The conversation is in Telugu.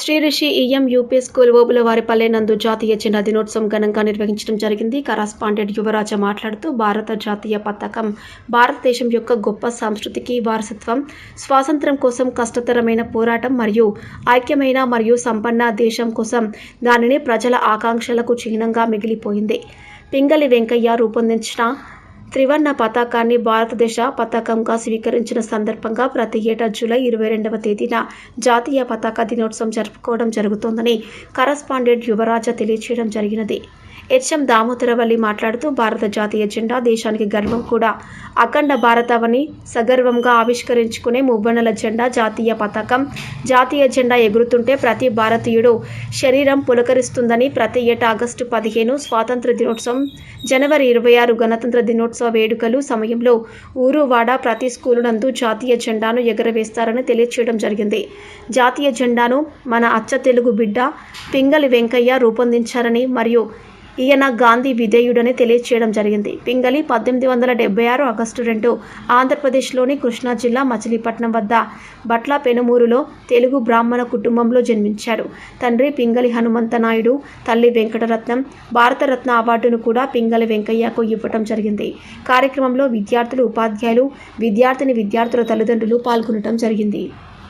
Sri Rishi EM UP school Obulavaripalle నందు జాతీయ చిన్న దినోత్సవం ఘనంగా నిర్వహించడం జరిగింది. కరస్పాండెంట్ యువరాజ మాట్లాడుతూ భారత జాతీయ పతాకం భారతదేశం యొక్క గొప్ప సంస్కృతికి వారసత్వం స్వాతంత్ర్యం కోసం కష్టతరమైన పోరాటం మరియు ఐక్యమైన మరియు సంపన్న దేశం కోసం దానిని ప్రజల ఆకాంక్షలకు చిహ్నంగా మిగిలిపోయింది. పింగళి వెంకయ్య రూపొందించిన త్రివర్ణ పతాకాన్ని భారతదేశ పతాకంగా స్వీకరించిన సందర్భంగా ప్రతి ఏటా జూలై ఇరవై రెండవ తేదీన జాతీయ పతాక దినోత్సవం జరుపుకోవడం జరుగుతోందని కరస్పాండెంట్ యువరాజ తెలియజేయడం జరిగినది. హెచ్ఎం దామోదరవల్లి మాట్లాడుతూ భారత జాతీయ జెండా దేశానికి గర్వం కూడా. అఖండ భారతవని సగర్వంగా ఆవిష్కరించుకునే ముబ్బనల జెండా జాతీయ పతాకం. జాతీయ జెండా ఎగురుతుంటే ప్రతి భారతీయుడు శరీరం పులకరిస్తుందని ప్రతి ఏటా ఆగస్టు పదిహేను స్వాతంత్ర దినోత్సవం జనవరి ఇరవై ఆరు గణతంత్ర దినోత్సవ వేడుకలు సమయంలో ఊరు వాడ ప్రతి స్కూలు నందు జాతీయ జెండాను ఎగరవేస్తారని తెలియచేయడం జరిగింది. జాతీయ జెండాను మన అచ్చ తెలుగు బిడ్డ పింగలి వెంకయ్య రూపొందించారని మరియు ఈయన గాంధీ విధేయుడని తెలియచేయడం జరిగింది. పింగళి పద్దెనిమిది వందల డెబ్బై ఆరు ఆగస్టు రెండు ఆంధ్రప్రదేశ్లోని కృష్ణా జిల్లా మచిలీపట్నం వద్ద బట్ల పెనుమూరులో తెలుగు బ్రాహ్మణ కుటుంబంలో జన్మించాడు తండ్రి పింగళి హనుమంత నాయుడు తల్లి వెంకటరత్నం భారతరత్న అవార్డును కూడా పింగళి వెంకయ్యకు ఇవ్వటం జరిగింది. కార్యక్రమంలో విద్యార్థులు ఉపాధ్యాయులు విద్యార్థిని విద్యార్థుల తల్లిదండ్రులు పాల్గొనడం జరిగింది.